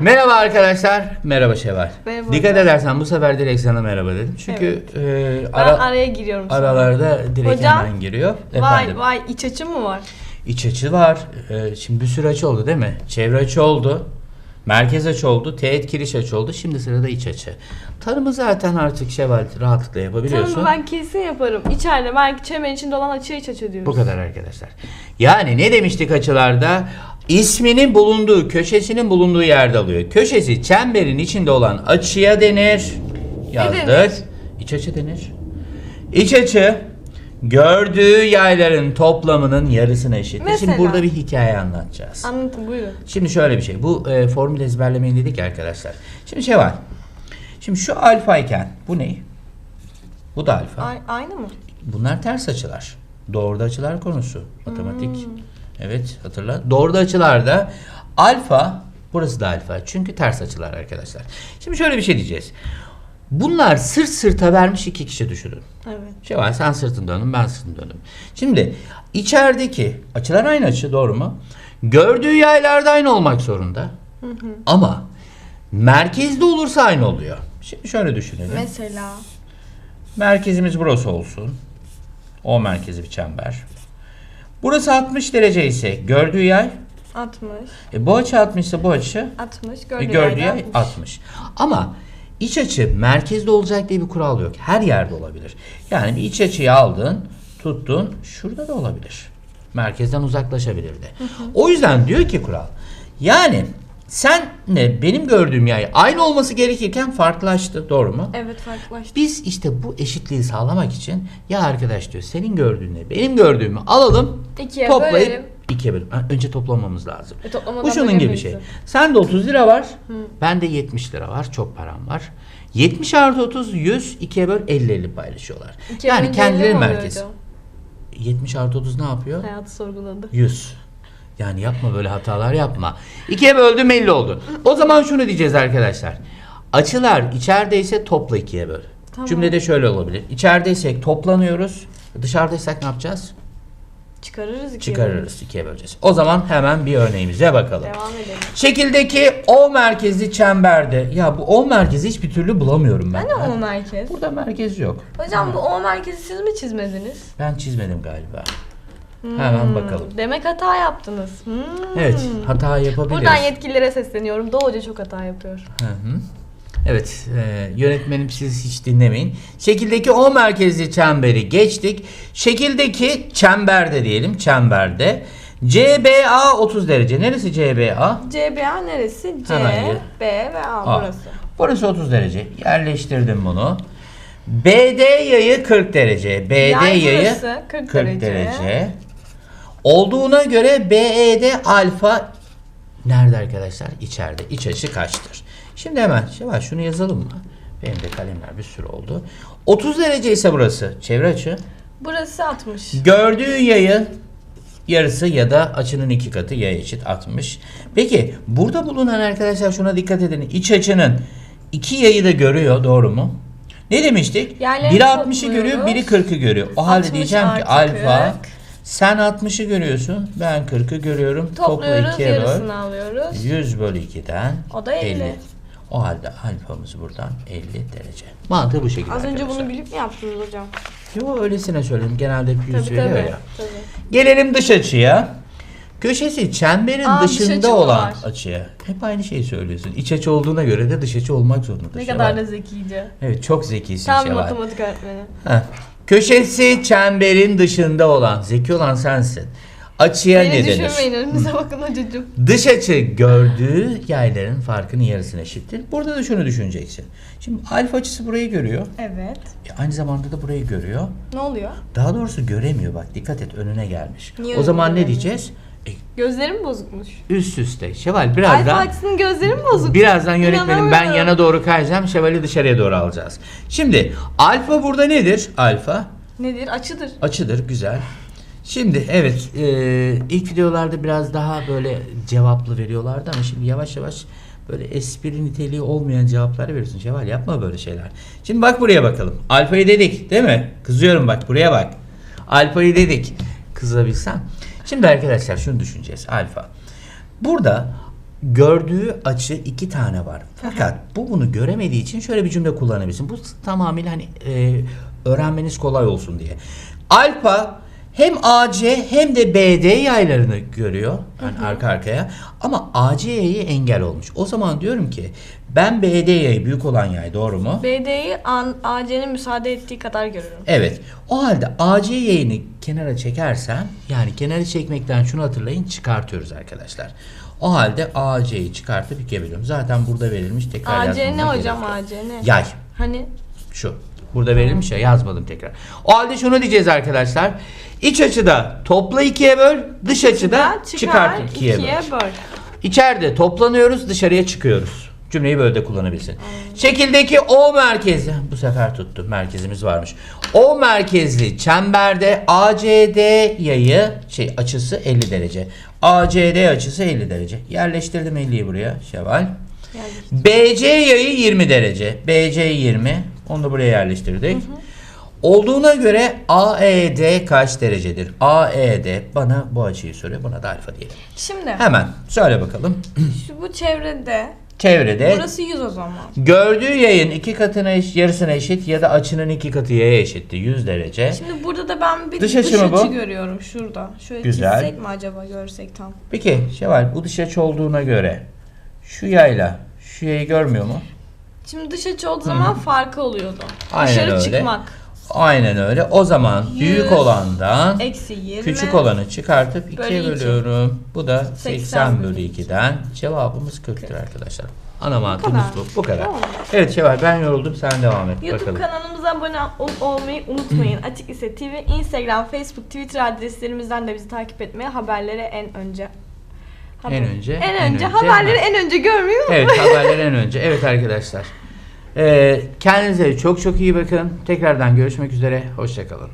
Merhaba arkadaşlar. Merhaba Şevval. Merhaba Dikkat edersen bu sefer direkt sana merhaba dedim. Çünkü e, Ben ara, araya giriyorum aralarda direkt Hocam, hemen giriyor. Vay Efendim. vay iç açı mı var? İç açı var. E, şimdi bir sürü açı oldu değil mi? Çevre açı oldu. Merkez açı oldu. Teğet kiriş açı oldu. Şimdi sırada iç açı. Tanımı zaten artık Şevval rahatlıkla yapabiliyorsun. Tanımı ben kesin yaparım. İçeride belki çemen içinde olan açıya iç açı diyoruz. Bu kadar arkadaşlar. Yani ne demiştik açılarda? İsminin bulunduğu, köşesinin bulunduğu yerde alıyor. Köşesi çemberin içinde olan açıya denir. Yazdık. denir? İç açı denir. İç açı gördüğü yayların toplamının yarısına. Şimdi Mesela? burada bir hikaye anlatacağız. Anlatın buyurun. Şimdi şöyle bir şey. Bu e, formül ezberlemeyin dedik ya arkadaşlar. Şimdi şey var. Şimdi şu alfa iken bu ne? Bu da alfa. A- aynı mı? Bunlar ters açılar. Doğruda açılar konusu. Matematik. Hmm. Evet hatırla. Doğruda açılarda alfa burası da alfa. Çünkü ters açılar arkadaşlar. Şimdi şöyle bir şey diyeceğiz. Bunlar sırt sırta vermiş iki kişi düşünün. Evet. Şey var sen sırtın döndün ben sırtım döndüm. Şimdi içerideki açılar aynı açı doğru mu? Gördüğü yaylarda aynı olmak zorunda. Ama merkezde olursa aynı oluyor. Şimdi şöyle düşünelim. Mesela Merkezimiz burası olsun. O merkezi bir çember. Burası 60 derece ise gördüğü yay, 60, e bu açı 60 ise bu açı 60 e, gördüğü, gördüğü yerde yay 60. Ama iç açı merkezde olacak diye bir kural yok. Her yerde olabilir. Yani bir iç açıyı aldın, tuttun, şurada da olabilir. Merkezden uzaklaşabilir de. O yüzden diyor ki kural. Yani senle benim gördüğüm yay aynı olması gerekirken farklılaştı. Doğru mu? Evet farklılaştı. Biz işte bu eşitliği sağlamak için ya arkadaş diyor senin gördüğünle benim gördüğümü alalım İkiye toplayıp bölelim. ikiye bölelim. Ha, Önce toplamamız lazım. E, bu şunun gibi bölemeyiz şey. zaten. Sende 30 lira var. Bende 70 lira var. Çok param var. 70 artı 30 100 ikiye böl 50 50 paylaşıyorlar. İkiye yani kendileri merkez. oluyordu? 70 artı 30 ne yapıyor? Hayatı sorguladı. 100. Yani yapma böyle hatalar yapma. İkiye böldüm 50 oldu. O zaman şunu diyeceğiz arkadaşlar. Açılar içerideyse topla ikiye böl. Tamam. Cümlede şöyle olabilir. İçerideysek toplanıyoruz. Dışarıdaysak ne yapacağız? Çıkarırız ikiye. Çıkarırız ikiye böleceğiz. O zaman hemen bir örneğimize bakalım. Devam edelim. Şekildeki O merkezli çemberde. Ya bu O merkezi hiçbir türlü bulamıyorum ben. Hani o merkez? Burada merkez yok. Hocam bu O merkezi siz mi çizmediniz? Ben çizmedim galiba. Hemen bakalım. Demek hata yaptınız. Hmm. Evet hata yapabiliriz. Buradan yetkililere sesleniyorum. Doğu Hoca çok hata yapıyor. Hı hı. Evet, e, yönetmenim siz hiç dinlemeyin. Şekildeki O merkezli çemberi geçtik. Şekildeki çemberde diyelim, çemberde. CBA 30 derece. Neresi CBA? CBA neresi? C, Hemen. B ve A, A. burası. Burası 30 derece. Yerleştirdim bunu. BD yayı 40 derece. BD Yay yayı burası 40 derece. Olduğuna göre BE'de alfa nerede arkadaşlar? İçeride. İç açı kaçtır? Şimdi hemen var şunu yazalım mı? Benim de kalemler bir sürü oldu. 30 derece ise burası. Çevre açı. Burası 60. Gördüğü yayı yarısı ya da açının iki katı yay eşit 60. Peki burada bulunan arkadaşlar şuna dikkat edin. İç açının iki yayı da görüyor doğru mu? Ne demiştik? Yerlerini Biri 60'ı görüyor, biri 40'ı görüyor. O halde 60 diyeceğim ki alfa 40. sen 60'ı görüyorsun, ben 40'ı görüyorum. Topla Topluyoruz 2'ye böl. yarısını alıyoruz. 100 bölü 2'den O da 50. O halde alfamız buradan 50 derece. Mantığı bu şekilde Az önce arkadaşlar. bunu bilip mi yaptınız hocam? Yo öylesine söyledim. Genelde hep 100 Tabii veriyor tabii. ya. tabii. Gelelim dış açıya. Köşesi çemberin Aa, dış dışında mı olan var? açıya. Hep aynı şeyi söylüyorsun. İç açı olduğuna göre de dış açı olmak zorunda. Ne Şevval. kadar da zekice. Evet çok zekisin Tam matematik öğretmeni. Heh. Köşesi çemberin dışında olan, zeki olan sensin. Açıya Beni ne denir? düşürmeyin önünüze bakın hocacığım. Dış açı gördüğü yayların farkının yarısına eşittir. Burada da şunu düşüneceksin. Şimdi alfa açısı burayı görüyor. Evet. E, aynı zamanda da burayı görüyor. Ne oluyor? Daha doğrusu göremiyor bak dikkat et önüne gelmiş. Niye o zaman önüne ne gelmiyor? diyeceğiz? E, Gözlerim bozukmuş. üst üste. Şeval Alfa birazdan açısının gözleri mi bozuk? birazdan yönetmenim ben yana doğru kayacağım. Şevali dışarıya doğru alacağız. Şimdi alfa burada nedir? Alfa Nedir? Açıdır. açıdır güzel. Şimdi evet e, ilk videolarda biraz daha böyle cevaplı veriyorlardı ama şimdi yavaş yavaş böyle espri niteliği olmayan cevaplar veriyorsun. Şevval yapma böyle şeyler. Şimdi bak buraya bakalım. Alfayı dedik değil mi? Kızıyorum bak buraya bak. Alfayı dedik. Kızabilsem. Şimdi arkadaşlar şunu düşüneceğiz. Alfa. Burada gördüğü açı iki tane var. Fakat bu bunu göremediği için şöyle bir cümle kullanabilirsin. Bu tamamıyla hani e, öğrenmeniz kolay olsun diye. Alfa hem AC hem de BD yaylarını görüyor. Yani arka arkaya. Ama AC yayı engel olmuş. O zaman diyorum ki ben BD yayı büyük olan yay doğru mu? BD'yi AC'nin müsaade ettiği kadar görüyorum. Evet. O halde AC yayını kenara çekersen yani kenara çekmekten şunu hatırlayın çıkartıyoruz arkadaşlar. O halde AC'yi çıkartıp ikiye bölüyorum. Zaten burada verilmiş tekrar AC ne hocam. AC ne? Yay. Hani Şu. Burada verilmiş ya yazmadım tekrar. O halde şunu diyeceğiz arkadaşlar. İç açıda topla ikiye böl, dış açıda çıkar, çıkart ikiye, ikiye böl. böl. İçeride toplanıyoruz, dışarıya çıkıyoruz. Cümleyi böyle de kullanabilirsin. Şekildeki O merkezi, bu sefer tuttu. Merkezimiz varmış. O merkezli çemberde ACD yayı şey açısı 50 derece. ACD açısı 50 derece. Yerleştirdim 50'yi buraya. Şeval. BC yayı 20 derece. BC 20. Onu da buraya yerleştirdik. Olduğuna göre AED kaç derecedir? AED bana bu açıyı soruyor. Buna da alfa diyelim. Şimdi Hemen söyle bakalım. şu bu çevrede Çevrede burası 100 o zaman. gördüğü yayın iki katına eş- yarısına eşit ya da açının iki katı yaya eşitti 100 derece. Şimdi burada da ben bir Dış dış, açı bu? görüyorum şurada. Şöyle Güzel. çizsek mi acaba görsek tam. Peki Şevval bu dış açı olduğuna göre şu yayla şu yayı görmüyor mu? Şimdi dış açı olduğu zaman farkı oluyordu. Aynen Dışarı öyle. çıkmak. Aynen öyle. O zaman büyük Yüz olandan Eksi 20. küçük olanı çıkartıp ikiye Bölü iki. bölüyorum. Bu da 80, 80 bölü bölü 2'den cevabımız 40'tır arkadaşlar. Ana mantığımız bu. Bu kadar. Tamam. Evet Şevval ben yoruldum sen devam et YouTube bakalım. kanalımıza abone ol- olmayı unutmayın. Açık Lise TV, Instagram, Facebook, Twitter adreslerimizden de bizi takip etmeye, haberleri en önce En önce, en, en önce, önce, haberleri ha. en önce görmeyi Evet haberler en önce. Evet arkadaşlar. Ee, kendinize çok çok iyi bakın. Tekrardan görüşmek üzere. Hoşçakalın.